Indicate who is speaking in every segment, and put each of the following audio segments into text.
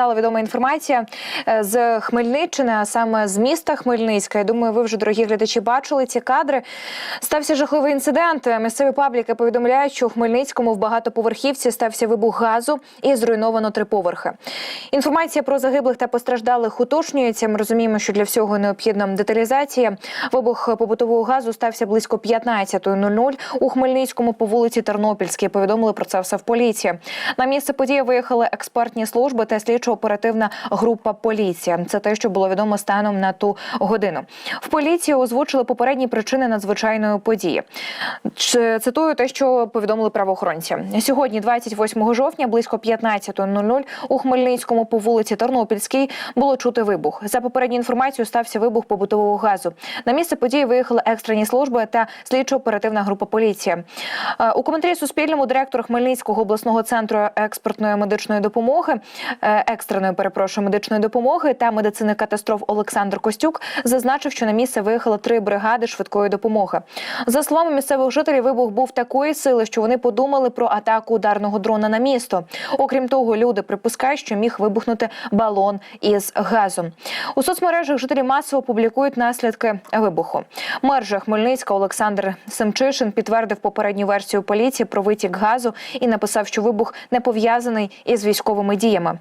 Speaker 1: стала відома інформація е, з Хмельниччини, а саме з міста Хмельницька. Я думаю, ви вже дорогі глядачі бачили ці кадри. Стався жахливий інцидент. Місцеві пабліки повідомляють, що у Хмельницькому в багатоповерхівці стався вибух газу і зруйновано три поверхи. Інформація про загиблих та постраждалих уточнюється. Ми розуміємо, що для всього необхідна деталізація. Вибух побутового газу стався близько 15.00 у Хмельницькому по вулиці Тернопільській. Повідомили про це все в поліції. На місце події виїхали експертні служби та слідчо-оперативна група поліція. Це те, що було відомо станом на ту годину. В поліції озвучили попередні причини надзвичайної події. Цитую те, що повідомили правоохоронці. Сьогодні, 28 жовтня, близько 15.00 у Хмельницькому по вулиці Тернопільській було чути вибух. За попередню інформацію стався вибух побутового газу. На місце події виїхали екстрені служби та слідчо-оперативна група поліції. Е, У коментарі Суспільному директор Хмельницького обласного центру експертної медичної допомоги, е, екстреної перепрошую медичної допомоги та медицини катастроф Олександр Костюк зазначив, що на місце виїхало три бригади швидкої допомоги. За словами місцевих жителів, вибух був такої сили, що вони подумали про атаку ударного дрона на місто. Окрім того, люди припускають, що міг вибухнути балон із газом. У соцмережах жителі масово публікують наслідки вибуху. Мер же Хмельницька Олександр Семчишин підтвердив попередню версію поліції про витік газу і написав, що вибух не пов'язаний із військовими діями.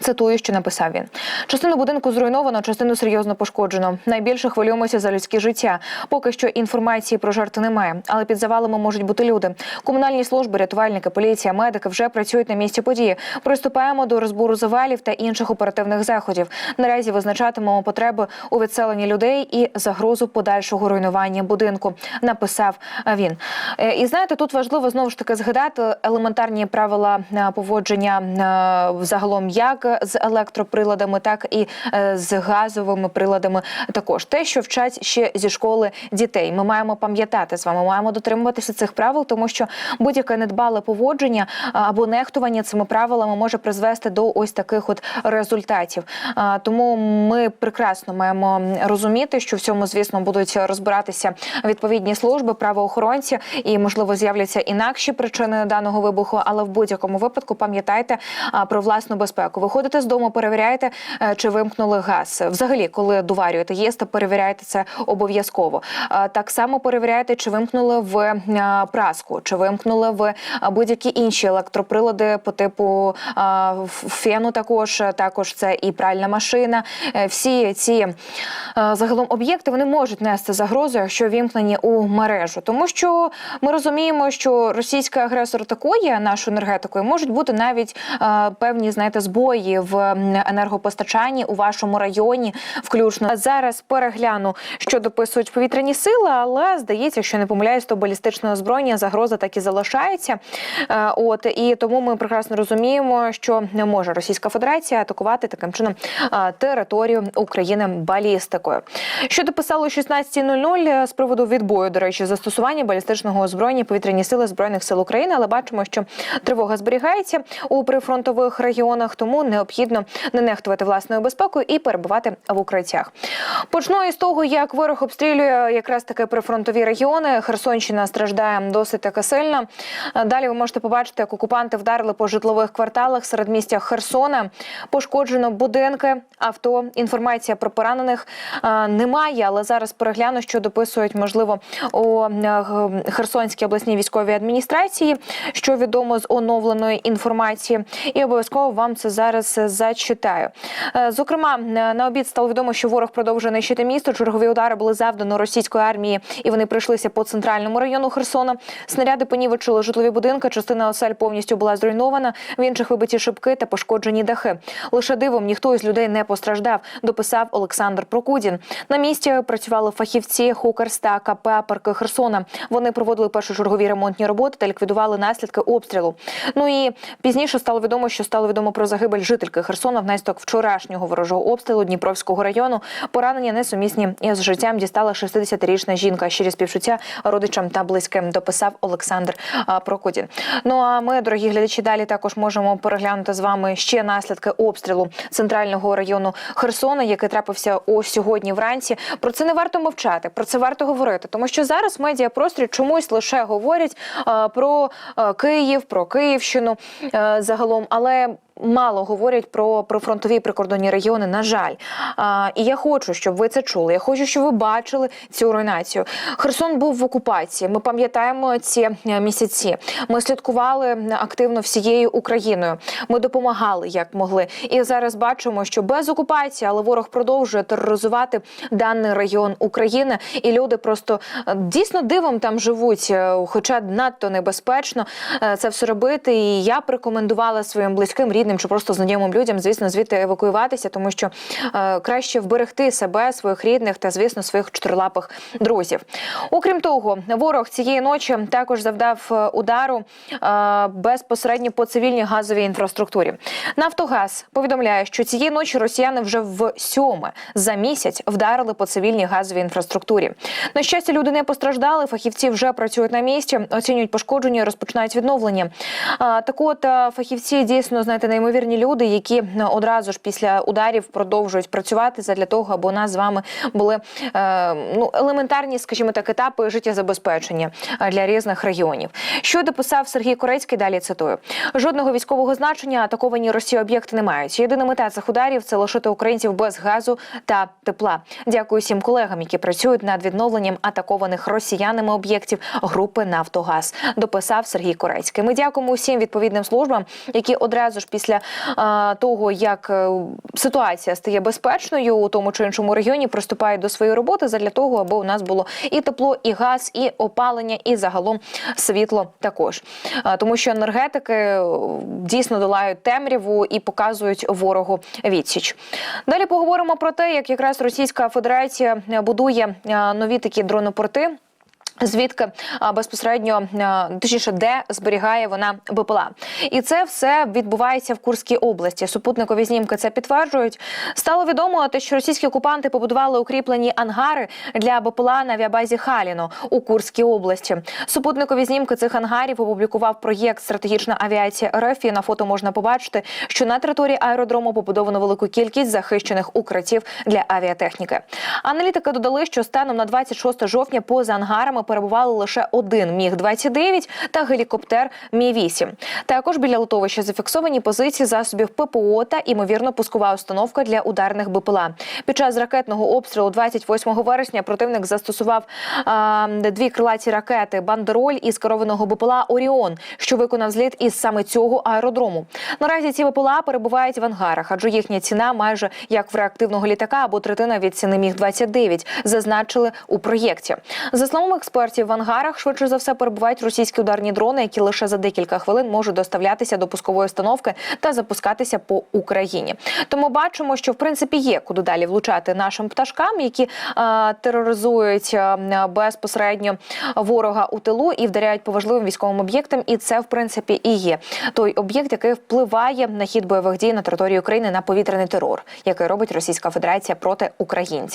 Speaker 1: Цитую, що написав він. Частину будинку зруйновано, частину серйозно пошкоджено. Найбільше хвилюємося за людське життя. Поки що інформації про жертви немає, але під завалами можуть бути люди. Комунальні служби, рятувальники, поліція, медики вже працюють на місці події. Приступаємо до розбору завалів та інших оперативних заходів. Наразі визначатимемо потреби у відселенні людей і загрозу подальшого руйнування будинку. Написав він. Е, І знаєте, тут важливо знову ж таки згадати елементарні правила е, поводження е, загалом як з електроприладами, так і е, з газовими приладами. Також те, що вчать ще зі школи дітей. Ми маємо пам'ятати з вами, маємо дотримуватися цих правил, тому що будь-яке недбале поводження або нехтування цими правилами може призвести до ось таких от результатів. Тому ми прекрасно маємо розуміти, що в цьому, звісно, будуть розбиратися відповідні служби, правоохоронці, і можливо з'являться інакші причини даного вибуху. Але в будь-якому випадку пам'ятайте про власну безпеку. Виходите з дому, перевіряйте, е, чи вимкнули газ. Взагалі, коли доварюєте їсти, перевіряйте це обов'язково. Так само перевіряйте, чи вимкнули в е, праску, чи вимкнули в е, будь-які інші електроприлади по типу фену. Також також це і пральна машина. Всі ці загалом об'єкти вони можуть нести загрозу, якщо вімкнені у мережу, тому що ми розуміємо, що російський агресор атакує нашу енергетику, і можуть бути навіть певні, знаєте, збої в енергопостачанні у вашому районі, включно зараз перегляну, що дописують повітряні сили, але здається, що не помиляюсь, то балістичне озброєння загроза так і залишається. Е, От і тому ми прекрасно розуміємо, що не може Російська Федерація атакувати таким чином е, територію України балістикою. Що дописало о 16.00 з приводу відбою, до речі, застосування балістичного озброєння повітряні сили збройних сил України, але бачимо, що тривога зберігається у прифронтових регіонах, тому необхідно не нехтувати власною безпекою і перебувати в укриттях. Почну із того, як ворог обстрілює якраз таки прифронтові регіони. Херсонщина страждає досить таки сильно. Далі ви можете побачити, як окупанти вдарили по житлових кварталах серед містя Херсона. Пошкоджено будинки, авто. Інформація про поранених немає, але зараз перегляну, що дописують можливо у е, Херсонській обласній військовій адміністрації, що відомо з оновленої інформації, і обов'язково вам це зараз зачитаю. Е, Зокрема, е, на обід стало відомо, що ворог продовжує нищити місто. Чергові удари були завдано російської армії, і вони прийшлися по центральному району Херсона. Снаряди понівечили житлові будинки. Частина осель повністю була зруйнована. В інших вибиті шибки та пошкоджені дахи. Лише дивом ніхто із людей не постраждав. Дописав Олександр Прокудін. На місці працювали фахівці Хукерс та КП «Парки Херсона. Вони проводили першочергові ремонтні роботи та ліквідували наслідки обстрілу. Ну і пізніше стало відомо, що стало відомо про загибель жительки Херсона внаслідок вчорашнього ворожого обстрілу Дніпровського району. Поранення несумісні із життям дістала 60-річна жінка. Щирі співчуття родичам та близьким дописав Олександр Прокудін. Ну а ми, дорогі глядачі, далі також можемо переглянути з вами ще наслідки обстрілу центрального району Херсона, який трапився ось сьогодні вранці. Про це не варто мовчати, про це варто говорити, тому що зараз в медіапросторі чомусь лише говорять про Київ, про Київщину загалом, але мало говорять про прифронтові прикордонні регіони. На жаль, а, і я хочу, щоб ви це чули. Я хочу, щоб ви бачили цю руйнацію. Херсон був в окупації. Ми пам'ятаємо ці е, місяці. Ми слідкували активно всією Україною. Ми допомагали як могли. І зараз бачимо, що без окупації, але ворог продовжує тероризувати даний регіон України, і люди просто е, дійсно дивом там живуть, е, хоча надто небезпечно е, це все робити. І я б рекомендувала своїм близьким, рідним чи просто знайомим людям, звісно, звідти евакуюватися, тому що е, краще вберегти себе, своїх рідних та, звісно, своїх чотирилапих друзів. Окрім того, ворог цієї ночі також завдав е, удару е, безпосередньо по цивільній газовій інфраструктурі. Нафтогаз повідомляє, що цієї ночі росіяни вже в сьоме за місяць вдарили по цивільній газовій інфраструктурі. На щастя, люди не постраждали. Фахівці вже працюють на місці, оцінюють пошкодження, розпочинають відновлення. А, Так, от е, фахівці дійсно знаєте, неймовірні люди, які одразу ж після ударів продовжують працювати задля того, аби у нас з вами були е, ну елементарні, скажімо так, етапи життєзабезпечення е, для різних регіонів. Що дописав Сергій Корецький? Далі цитую: жодного військового значення атаковані Росії об'єкти не мають. Єдина мета цих ударів це лишити українців без газу та тепла. Дякую всім колегам, які працюють над відновленням атакованих росіянами об'єктів групи Нафтогаз. Дописав Сергій Корецький. Ми дякуємо усім відповідним службам, які одразу ж після а, того, як е, ситуація стає безпечною у тому чи іншому регіоні, приступають до своєї роботи задля того, аби у нас було і тепло, і газ, і опалення, і загалом світло також. А, Тому що енергетики е, дійсно долають темряву і показують ворогу відсіч. Далі поговоримо про те, як якраз Російська Федерація е, будує нові такі дронопорти. Звідки безпосередньо точніше, де зберігає вона БПЛА, і це все відбувається в Курській області. Супутникові знімки це підтверджують. Стало відомо, те, що російські окупанти побудували укріплені ангари для БПЛА на авіабазі Халіно у Курській області. Супутникові знімки цих ангарів опублікував проєкт Стратегічна авіація РФ. І на фото можна побачити, що на території аеродрому побудовано велику кількість захищених укриттів для авіатехніки. Аналітики додали, що станом на 26 жовтня поза ангарами перебували лише один міг 29 та гелікоптер Мі 8 Також біля литовища зафіксовані позиції засобів ППО та імовірно пускова установка для ударних БПЛА. Під час ракетного обстрілу 28 вересня противник застосував а, дві крилаті ракети бандероль із керованого БПЛА Оріон, що виконав зліт із саме цього аеродрому. Наразі ці БПЛА перебувають в ангарах, адже їхня ціна майже як в реактивного літака або третина від ціни міг 29 зазначили у проєкті. За словами експертів, в ангарах швидше за все перебувають російські ударні дрони, які лише за декілька хвилин можуть доставлятися до пускової установки та запускатися по Україні. Тому бачимо, що в принципі є куди далі влучати нашим пташкам, які е, тероризують е, безпосередньо ворога у тилу і вдаряють по важливим військовим об'єктам. І це в принципі і є той об'єкт, який впливає на хід бойових дій на території України на повітряний терор, який робить Російська Федерація проти українців.